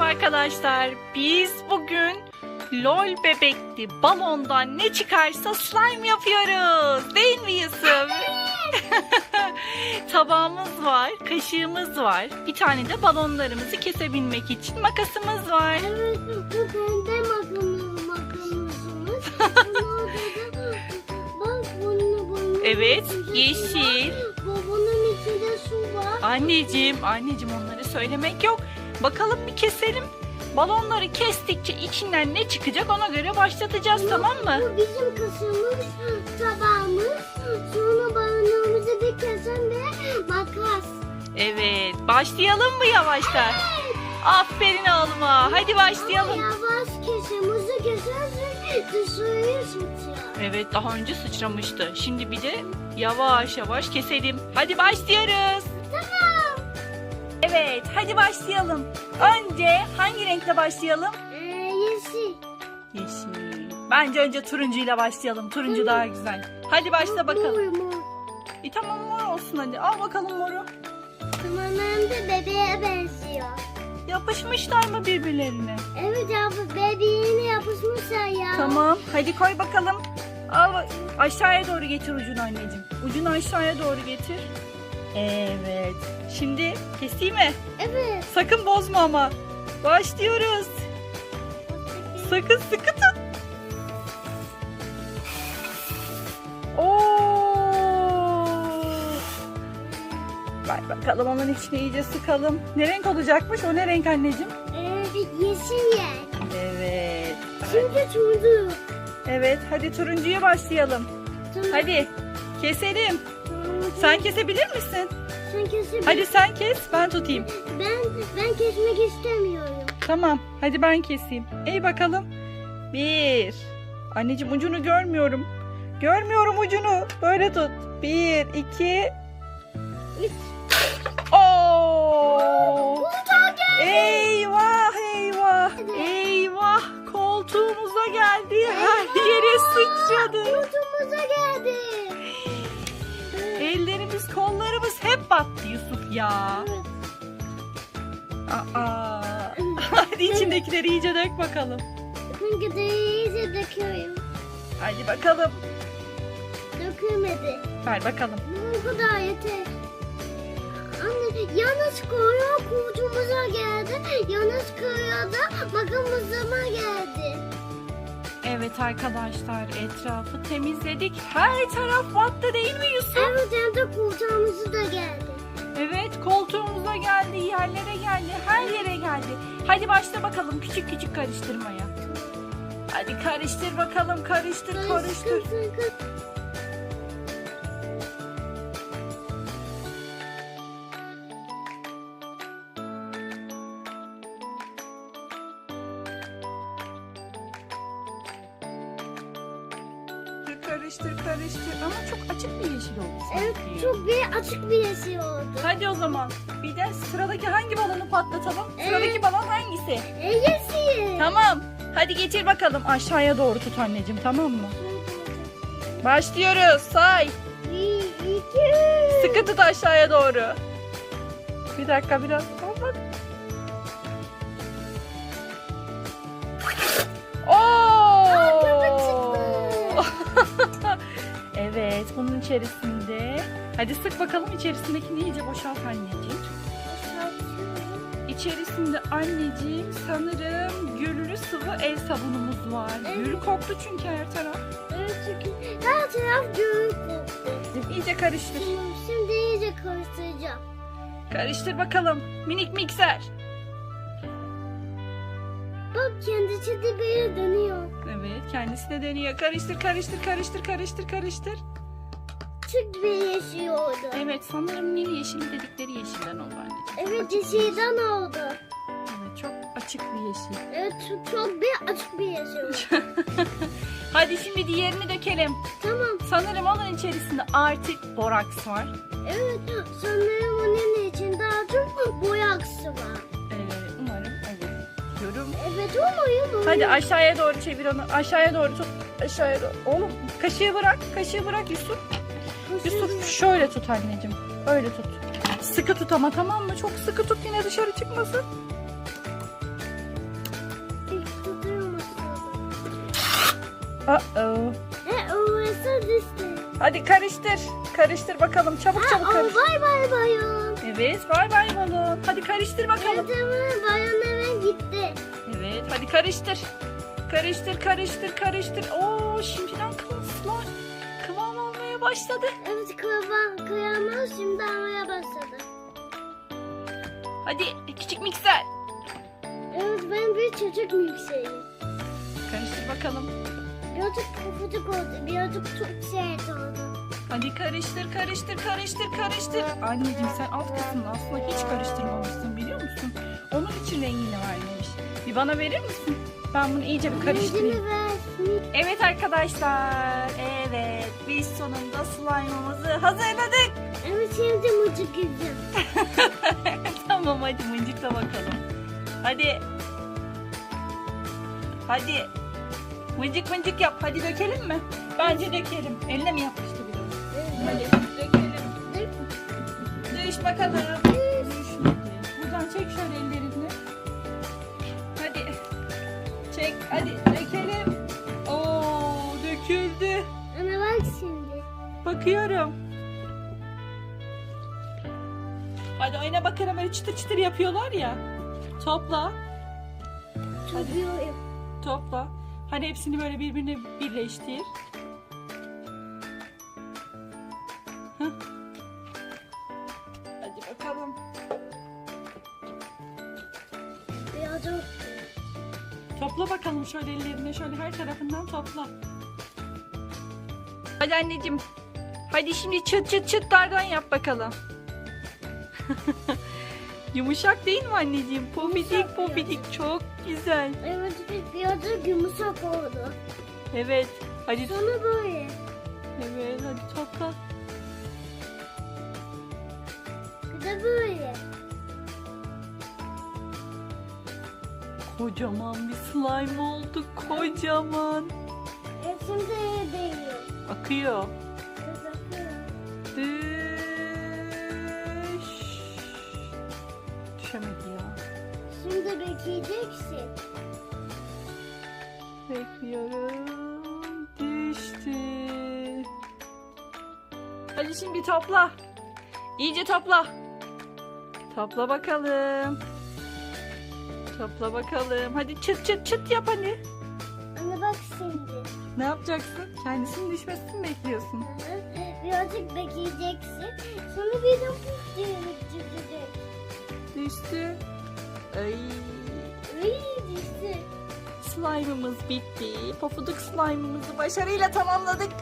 Merhaba arkadaşlar. Biz bugün LOL bebekli balondan ne çıkarsa slime yapıyoruz. Değil mi Yusuf? Tabağımız var, kaşığımız var. Bir tane de balonlarımızı kesebilmek için makasımız var. Evet, bu pembe makamız makamımız. Bak bunun bunun. Evet, yeşil. bunun içinde su var. Anneciğim, anneciğim onları söylemek yok. Bakalım bir keselim. Balonları kestikçe içinden ne çıkacak ona göre başlatacağız tamam mı? Bu bizim kaşığımız, tabağımız. Sonra balonumuzu bir kesen ve makas. Evet, başlayalım mı yavaştan? Aferin oğluma. Hadi başlayalım. Ama yavaş kesemizi kesersen dışarıya sıçrar. Evet, daha önce sıçramıştı. Şimdi bir de yavaş yavaş keselim. Hadi başlıyoruz. Tamam. Evet, hadi başlayalım. Önce hangi renkle başlayalım? Ee, yeşil. Yeşil. Bence önce turuncuyla başlayalım. Turuncu daha güzel. Hadi başla bakalım. Mor mor. E tamam mor olsun hadi. Al bakalım moru. Tamamen de bebeğe benziyor. Yapışmışlar mı birbirlerine? Evet abi bebeğine yapışmışlar ya. Tamam. Hadi koy bakalım. Al aşağıya doğru getir ucunu anneciğim. Ucunu aşağıya doğru getir. Evet. Şimdi keseyim mi? Evet. Sakın bozma ama. Başlıyoruz. Sakın sıkı tut. Ver bakalım onun içine iyice sıkalım. Ne renk olacakmış? O ne renk anneciğim? Ee, yeşil yer. Evet. Şimdi turdu. Evet, hadi turuncuya başlayalım. Tamam. Hadi keselim. Sen kesebilir misin? Sen kesin. Hadi sen kes, ben tutayım. Ben ben kesmek istemiyorum. Tamam, hadi ben keseyim. İyi bakalım. Bir. Anneciğim ucunu görmüyorum. Görmüyorum ucunu. Böyle tut. Bir, iki. Üç. Oo! Eyvah, eyvah, eyvah. Koltuğumuza geldi. Her yere sıçradı. Koltuğumuza geldi. Kollarımız hep battı Yusuf ya. Aa. Hadi içindekileri iyice dök bakalım. İyice döküyorum. Hadi bakalım. Dökülmedi. Ver bakalım. Bu kadar yeter. Anne yalnız koyuyor koltuğumuza geldi. Yalnız koyuyor da makamızıma geldi. Evet arkadaşlar etrafı temizledik. Her taraf battı değil mi Yusuf? Evet hem de koltuğumuza da geldi. Evet koltuğumuza geldi, yerlere geldi, her yere geldi. Hadi başla bakalım küçük küçük karıştırmaya. Hadi karıştır bakalım karıştır karıştır. Karıştır karıştır ama çok açık bir yeşil oldu. Evet sanki. çok bir açık bir yeşil oldu. Hadi o zaman bir de sıradaki hangi balonu patlatalım? Evet. Sıradaki balon hangisi? E yeşil. Tamam. Hadi getir bakalım aşağıya doğru tut anneciğim tamam mı? Başlıyoruz. Say. Bir, iki. Sıkı tut aşağıya doğru. Bir dakika biraz. Bak. Bunun içerisinde. Hadi sık bakalım içerisindekini iyice boşalt anneciğim. İçerisinde anneciğim sanırım gülülü sıvı el sabunumuz var. Evet. Gül koktu çünkü her taraf. Evet çünkü her taraf gök koktu. İyice karıştır. Şimdi iyice karıştıracağım. Karıştır bakalım. Minik mikser. Bak kendisi de böyle dönüyor. Evet kendisi de deniyor. Karıştır karıştır karıştır karıştır karıştır. Küçük bir yeşil oldu. Evet sanırım Nil yeşili dedikleri yeşilden oldu anneciğim. Evet yeşilden oldu. Evet çok açık bir yeşil. Evet çok, çok bir açık bir yeşil. Hadi şimdi diğerini dökelim. tamam. Sanırım onun içerisinde artık boraks var. Evet sanırım onun içinde daha çok boyaksı var. Ee, umarım evet. Diyorum. Evet umarım onun. Hadi aşağıya doğru çevir onu. Aşağıya doğru tut. Aşağıya doğru. Oğlum kaşığı bırak. Kaşığı bırak Yusuf. Yusuf şöyle tut anneciğim. Öyle tut. Sıkı tut ama tamam mı? Çok sıkı tut yine dışarı çıkmasın. Uh -oh. Hadi karıştır. Karıştır bakalım. Çabuk çabuk Aa, karıştır. Oh, bay bay bayon. Evet bay bay balon. Hadi karıştır bakalım. Evet hemen gitti. Evet hadi karıştır. Karıştır karıştır karıştır. Başladı. Evet kıyama, kıyamaz şimdi havaya başladı. Hadi küçük mikser. Evet ben bir çocuk yükseğim. Karıştır bakalım. Birazcık pufuduk oldu. Birazcık çok sert oldu. Hadi karıştır karıştır karıştır karıştır. Anneciğim sen alt kısmını aslında hiç karıştırmamışsın biliyor musun? Onun için rengini vermemiş. Bir bana verir misin? Ben bunu iyice bir karıştırayım. Evet arkadaşlar. Evet biz sonunda slime'ımızı hazırladık. Evet şimdi mucuk yüzüm. tamam hadi mıncıkla bakalım. Hadi. Hadi. Mıncık mıncık yap. Hadi dökelim mi? Bence dökelim. Eline mi yapıştı biraz? Hadi dökelim. Dövüş bakalım. Düşmedi. Buradan çek şöyle ellerini. Hadi. Çek. Hadi dökelim. Oo döküldü. Bak şimdi. Bakıyorum. Hadi oyna bakalım öyle çıtır çıtır yapıyorlar ya. Topla. Çocuğum. Topla. Hadi hepsini böyle birbirine birleştir. Hadi bakalım. Birazcık Topla bakalım şöyle ellerine şöyle her tarafından topla. Hadi anneciğim. Hadi şimdi çıt çıt çıtlardan yap bakalım. Yumuşak değil mi anneciğim? Pofidik pofidik çok güzel. evet birazcık yumuşak oldu. Evet. Hadi Sonra böyle. evet hadi topla. Bir de böyle. Kocaman bir slime oldu. Kocaman. Akıyor. Düş. Düşemedi ya. Şimdi bekleyeceksin. Bekliyorum. Düştü. Hadi şimdi topla. İyice topla. Topla bakalım. Topla bakalım. Hadi çıt çıt çıt yap hadi. Ana bak şimdi. Ne yapacaksın? Kendisinin düşmesini mi bekliyorsun? Birazcık bekleyeceksin. Sonra bir de puf diye düşecek. Düştü. Ay. Uy düştü. Slime'ımız bitti. Pofuduk slime'ımızı başarıyla tamamladık.